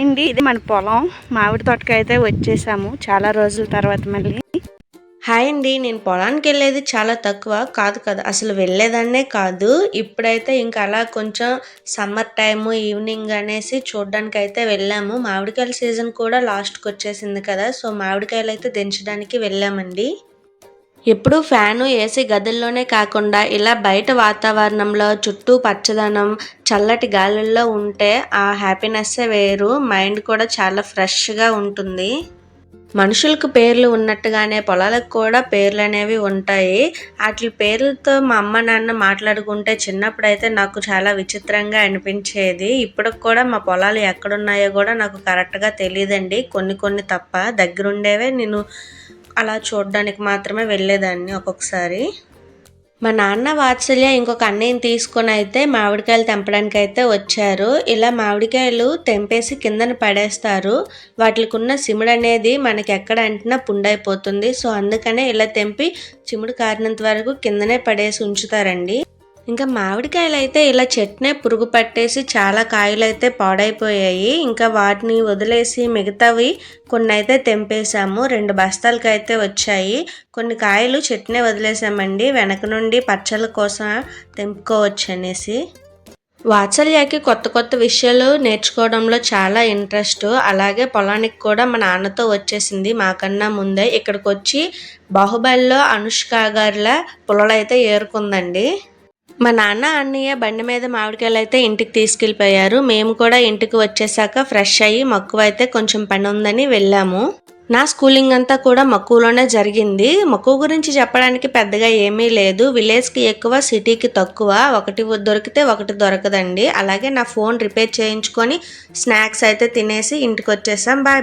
అండి ఇది మన పొలం. మామిడి తోటకి అయితే వచ్చేసాము చాలా రోజుల తర్వాత మళ్ళీ. హాయ్ అండి నేను పొలానికి వెళ్ళేది చాలా తక్కువ. కాదు కదా అసలు వెళ్ళేదాన్నే కాదు. ఇప్పుడైతే ఇంకా అలా కొంచెం సమ్మర్ టైము ఈవినింగ్ అనేసి చూడడానికి అయితే వెళ్ళాము. మామిడికాయల సీజన్ కూడా లాస్ట్కి వచ్చేసింది కదా సో మామిడికాయలు అయితే దించడానికి వెళ్ళామండి. ఎప్పుడు ఫ్యాను ఏసీ గదుల్లోనే కాకుండా ఇలా బయట వాతావరణంలో చుట్టూ పచ్చదనం చల్లటి గాలుల్లో ఉంటే ఆ హ్యాపీనెస్సే వేరు. మైండ్ కూడా చాలా ఫ్రెష్గా ఉంటుంది. మనుషులకు పేర్లు ఉన్నట్టుగానే పొలాలకు కూడా పేర్లు అనేవి ఉంటాయి. వాటి పేర్లతో మా అమ్మ నాన్న మాట్లాడుకుంటే చిన్నప్పుడు అయితే నాకు చాలా విచిత్రంగా అనిపించేది. ఇప్పటికి కూడా మా పొలాలు ఎక్కడున్నాయో కూడా నాకు కరెక్ట్గా తెలియదండి కొన్ని కొన్ని తప్ప దగ్గరుండేవే నేను అలా చూడడానికి మాత్రమే వెళ్ళేదాన్ని ఒక్కొక్కసారి. మా నాన్న వాత్సల్య ఇంకొక అన్నయ్యని తీసుకొని అయితే మామిడికాయలు తెంపడానికి అయితే వచ్చారు. ఇలా మామిడికాయలు తెంపేసి కిందన పడేస్తారు. వాటికి ఉన్న సిముడు అనేది మనకి ఎక్కడ అంటినా పుండైపోతుంది. సో అందుకనే ఇలా తెంపి చిముడు కారినంత వరకు కిందనే పడేసి ఉంచుతారండి. ఇంకా మామిడికాయలు అయితే ఇలా చెట్నే పురుగు పట్టేసి చాలా కాయలు అయితే పాడైపోయాయి. ఇంకా వాటిని వదిలేసి మిగతావి కొన్ని అయితే తెంపేశాము. రెండు బస్తాలకి అయితే వచ్చాయి. కొన్ని కాయలు చెట్నే వదిలేసామండి. వెనక నుండి పచ్చళ్ళ కోసం తెంపుకోవచ్చు అనేసి వాత్సల్యకి కొత్త కొత్త విషయాలు నేర్చుకోవడంలో చాలా ఇంట్రెస్ట్. అలాగే పొలానికి కూడా మా నాన్నతో వచ్చేసింది మాకన్నా ముందే. ఇక్కడికి వచ్చి బాహుబలిలో అనుష్క గారిలా పొలాలైతే ఏరుకుందండి. మా నాన్న అన్నయ్య బండి మీద మామిడికాయలు అయితే ఇంటికి తీసుకెళ్ళిపోయారు. మేము కూడా ఇంటికి వచ్చేసాక ఫ్రెష్ అయ్యి మక్కువ అయితే కొంచెం పని ఉందని వెళ్ళాము. నా స్కూలింగ్ అంతా కూడా మక్కువలోనే జరిగింది. మక్కువ గురించి చెప్పడానికి పెద్దగా ఏమీ లేదు. విలేజ్కి ఎక్కువ సిటీకి తక్కువ. ఒకటి దొరికితే ఒకటి దొరకదండి. అలాగే నా ఫోన్ రిపేర్ చేయించుకొని స్నాక్స్ అయితే తినేసి ఇంటికి వచ్చేసాం. Bye bye